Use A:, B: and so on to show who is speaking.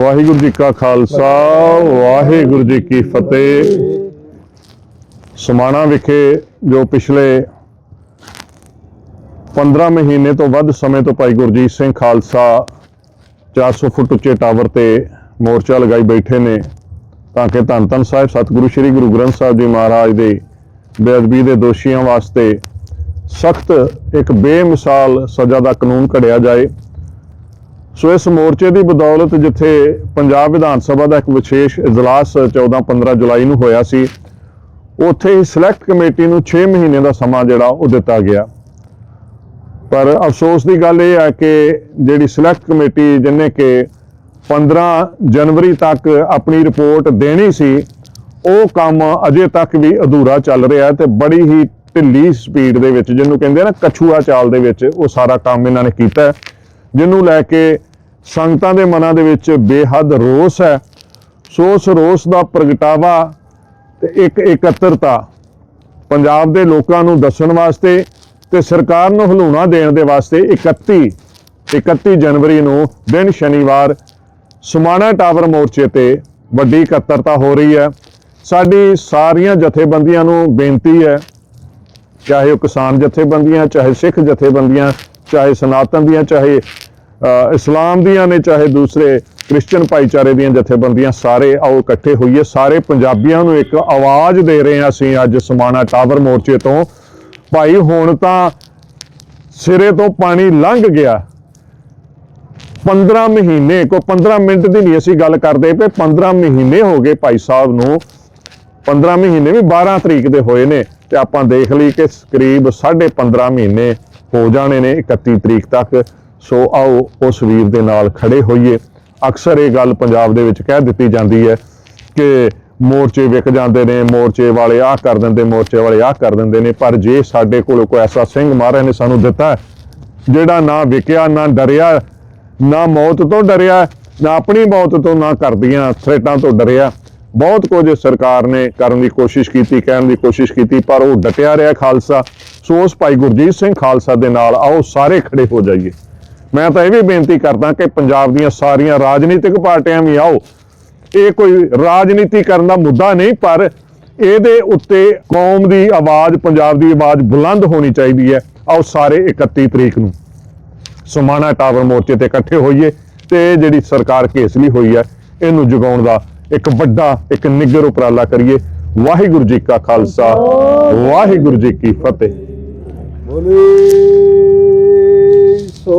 A: ਵਾਹਿਗੁਰੂ ਜੀ ਕਾ ਖਾਲਸਾ, ਵਾਹਿਗੁਰੂ ਜੀ ਕੀ ਫਤਿਹ। ਸਮਾਣਾ ਵਿਖੇ ਜੋ ਪਿਛਲੇ 15 ਮਹੀਨੇ ਤੋਂ ਵੱਧ ਸਮੇਂ ਤੋਂ ਭਾਈ ਗੁਰਜੀਤ ਸਿੰਘ ਖਾਲਸਾ 400 ਫੁੱਟ ਉੱਚੇ ਟਾਵਰ ਤੇ ਮੋਰਚਾ ਲਗਾਈ ਬੈਠੇ ਨੇ, ਤਾਂ ਕਿ ਧੰਨ ਧੰਨ ਸਾਹਿਬ, ਸਤਿਗੁਰੂ ਸ੍ਰੀ ਗੁਰੂ ਗ੍ਰੰਥ ਸਾਹਿਬ ਜੀ ਮਹਾਰਾਜ ਦੇ ਬੇਅਦਬੀ ਦੇ ਦੋਸ਼ੀਆਂ ਵਾਸਤੇ ਸਖਤ ਇੱਕ ਬੇਮਿਸਾਲ ਸਜ਼ਾ ਦਾ ਕਾਨੂੰਨ ਘੜਿਆ ਜਾਏ। ਸੋ ਇਸ ਮੋਰਚੇ ਦੀ ਬਦੌਲਤ ਜਿੱਥੇ ਪੰਜਾਬ ਵਿਧਾਨ ਸਭਾ ਦਾ ਇੱਕ ਵਿਸ਼ੇਸ਼ ਇਜਲਾਸ 14-15 ਜੁਲਾਈ ਨੂੰ ਹੋਇਆ ਸੀ, ਉੱਥੇ ਹੀ ਸਿਲੈਕਟ ਕਮੇਟੀ ਨੂੰ 6 ਮਹੀਨੇ ਦਾ ਸਮਾਂ ਜਿਹੜਾ ਉਹ ਦਿੱਤਾ ਗਿਆ। ਪਰ ਅਫਸੋਸ ਦੀ ਗੱਲ ਇਹ ਹੈ ਕਿ ਜਿਹੜੀ ਸਿਲੈਕਟ ਕਮੇਟੀ ਜਿਹਨੇ ਕਿ 15 ਜਨਵਰੀ ਤੱਕ ਆਪਣੀ ਰਿਪੋਰਟ ਦੇਣੀ ਸੀ, ਉਹ ਕੰਮ ਅਜੇ ਤੱਕ ਵੀ ਅਧੂਰਾ ਚੱਲ ਰਿਹਾ ਹੈ ਤੇ ਬੜੀ ਹੀ ਢਿੱਲੀ ਸਪੀਡ ਦੇ ਵਿੱਚ, ਜਿਹਨੂੰ ਕਹਿੰਦੇ ਆ ਨਾ ਕਛੂਆ ਚਾਲ ਦੇ ਵਿੱਚ, ਉਹ ਸਾਰਾ ਕੰਮ ਇਹਨਾਂ ਨੇ ਕੀਤਾ ਜਿਹਨੂੰ ਲੈ ਕੇ ਸੰਗਤਾਂ ਦੇ ਮਨਾਂ ਦੇ ਵਿੱਚ ਬੇਹੱਦ ਰੋਸ ਹੈ। ਸੋ ਉਸ ਰੋਸ ਦਾ ਪ੍ਰਗਟਾਵਾ ਤੇ ਇੱਕ ਇਕੱਤਰਤਾ ਪੰਜਾਬ ਦੇ ਲੋਕਾਂ ਨੂੰ ਦੱਸਣ ਵਾਸਤੇ ਤੇ ਸਰਕਾਰ ਨੂੰ ਹਲੂਣਾ ਦੇਣ ਦੇ ਵਾਸਤੇ 31 31 ਜਨਵਰੀ ਨੂੰ ਦਿਨ ਸ਼ਨੀਵਾਰ ਸਮਾਣਾ ਟਾਵਰ ਮੋਰਚੇ ਤੇ ਵੱਡੀ ਇਕੱਤਰਤਾ ਹੋ ਰਹੀ ਹੈ। ਸਾਡੀ ਸਾਰੀਆਂ ਜਥੇਬੰਦੀਆਂ ਨੂੰ ਬੇਨਤੀ ਹੈ, ਚਾਹੇ ਉਹ ਕਿਸਾਨ ਜਥੇਬੰਦੀਆਂ, ਚਾਹੇ ਸਿੱਖ ਜਥੇਬੰਦੀਆਂ, ਚਾਹੇ ਸਨਾਤਨ ਦੀਆਂ, ਚਾਹੇ ਇਸਲਾਮ ਦੀਆਂ ਨੇ, ਚਾਹੇ ਦੂਸਰੇ ਕ੍ਰਿਸਚੀਅਨ ਭਾਈਚਾਰੇ ਦੀਆਂ ਜਥੇਬੰਦੀਆਂ, ਸਾਰੇ ਆਓ ਇਕੱਠੇ ਹੋਈਏ। ਸਾਰੇ ਪੰਜਾਬੀਆਂ ਨੂੰ ਇੱਕ ਆਵਾਜ਼ ਦੇ ਰਹੇ ਹਾਂ ਅਸੀਂ ਅੱਜ ਸਮਾਣਾ ਟਾਵਰ ਮੋਰਚੇ ਤੋਂ। ਭਾਈ, ਹੁਣ ਤਾਂ ਸਿਰੇ ਤੋਂ ਪਾਣੀ ਲੰਘ ਗਿਆ। 15 ਮਹੀਨੇ, ਕੋ 15 ਮਿੰਟ ਦੀ ਨਹੀਂ ਅਸੀਂ ਗੱਲ ਕਰਦੇ ਪਏ 15 ਮਹੀਨੇ ਹੋ ਗਏ ਭਾਈ ਸਾਹਿਬ ਨੂੰ। 15 ਮਹੀਨੇ ਵੀ 12 ਤਰੀਕ ਦੇ ਹੋਏ ਨੇ ਤੇ ਆਪਾਂ ਦੇਖ ਲਈ ਕਿ ਕਰੀਬ 15.5 ਮਹੀਨੇ ਹੋ ਜਾਣੇ ਨੇ 31 ਤਰੀਕ ਤੱਕ। ਸੋ ਆਓ ਉਸ ਵੀਰ ਦੇ ਨਾਲ ਖੜੇ ਹੋਈਏ। ਅਕਸਰ ਇਹ ਗੱਲ ਪੰਜਾਬ ਦੇ ਵਿੱਚ ਕਹਿ ਦਿੱਤੀ ਜਾਂਦੀ ਹੈ ਕਿ ਮੋਰਚੇ ਵਿਕ ਜਾਂਦੇ ਨੇ, ਮੋਰਚੇ ਵਾਲੇ ਆਹ ਕਰ ਦਿੰਦੇ, ਮੋਰਚੇ ਵਾਲੇ ਆਹ ਕਰ ਦਿੰਦੇ ਨੇ, ਪਰ ਜੇ ਸਾਡੇ ਕੋਲ ਕੋਈ ਐਸਾ ਸਿੰਘ ਮਹਾਰਾਜ ਨੇ ਸਾਨੂੰ ਦਿੱਤਾ ਜਿਹੜਾ ਨਾ ਵਿਕਿਆ, ਨਾ ਡਰਿਆ, ਨਾ ਮੌਤ ਤੋਂ ਡਰਿਆ, ਨਾ ਆਪਣੀ ਮੌਤ ਤੋਂ ਨਾ ਕਰਦੀਆਂ ਥ੍ਰੇਟਾਂ ਤੋਂ ਡਰਿਆ, ਬਹੁਤ ਕੁਝ ਸਰਕਾਰ ਨੇ ਕਰਨ ਦੀ ਕੋਸ਼ਿਸ਼ ਕੀਤੀ, ਕਹਿਣ ਦੀ ਕੋਸ਼ਿਸ਼ ਕੀਤੀ, ਪਰ ਉਹ ਡਟਿਆ ਰਿਹਾ ਖਾਲਸਾ। ਸੋ ਉਸ ਭਾਈ ਗੁਰਜੀਤ ਸਿੰਘ ਖਾਲਸਾ ਦੇ ਨਾਲ ਆਓ ਸਾਰੇ ਖੜੇ ਹੋ ਜਾਈਏ। ਮੈਂ ਤਾਂ ਇਹ ਵੀ ਬੇਨਤੀ ਕਰਦਾ ਕਿ ਪੰਜਾਬ ਦੀਆਂ ਸਾਰੀਆਂ ਰਾਜਨੀਤਿਕ ਪਾਰਟੀਆਂ ਵੀ ਆਓ। ਇਹ ਕੋਈ ਰਾਜਨੀਤੀ ਕਰਨ ਦਾ ਮੁੱਦਾ ਨਹੀਂ, ਪਰ ਇਹਦੇ ਉੱਤੇ ਕੌਮ ਦੀ ਆਵਾਜ਼, ਪੰਜਾਬ ਦੀ ਆਵਾਜ਼ ਬੁਲੰਦ ਹੋਣੀ ਚਾਹੀਦੀ ਹੈ। ਆਓ ਸਾਰੇ 31 ਤਰੀਕ ਨੂੰ ਸਮਾਣਾ ਟਾਵਰ ਮੋਰਚੇ ਤੇ ਇਕੱਠੇ ਹੋਈਏ ਤੇ ਜਿਹੜੀ ਸਰਕਾਰ ਕੇਸਲੀ ਹੋਈ ਹੈ, ਇਹਨੂੰ ਜਗਾਉਣ ਦਾ ਇੱਕ ਵੱਡਾ, ਇੱਕ ਨਿੱਗਰ ਉਪਰਾਲਾ ਕਰੀਏ। ਵਾਹਿਗੁਰੂ ਜੀ ਕਾ ਖਾਲਸਾ, ਵਾਹਿਗੁਰੂ ਜੀ ਕੀ ਫਤਿਹ।
B: ਬੋਲੇ ਸੋ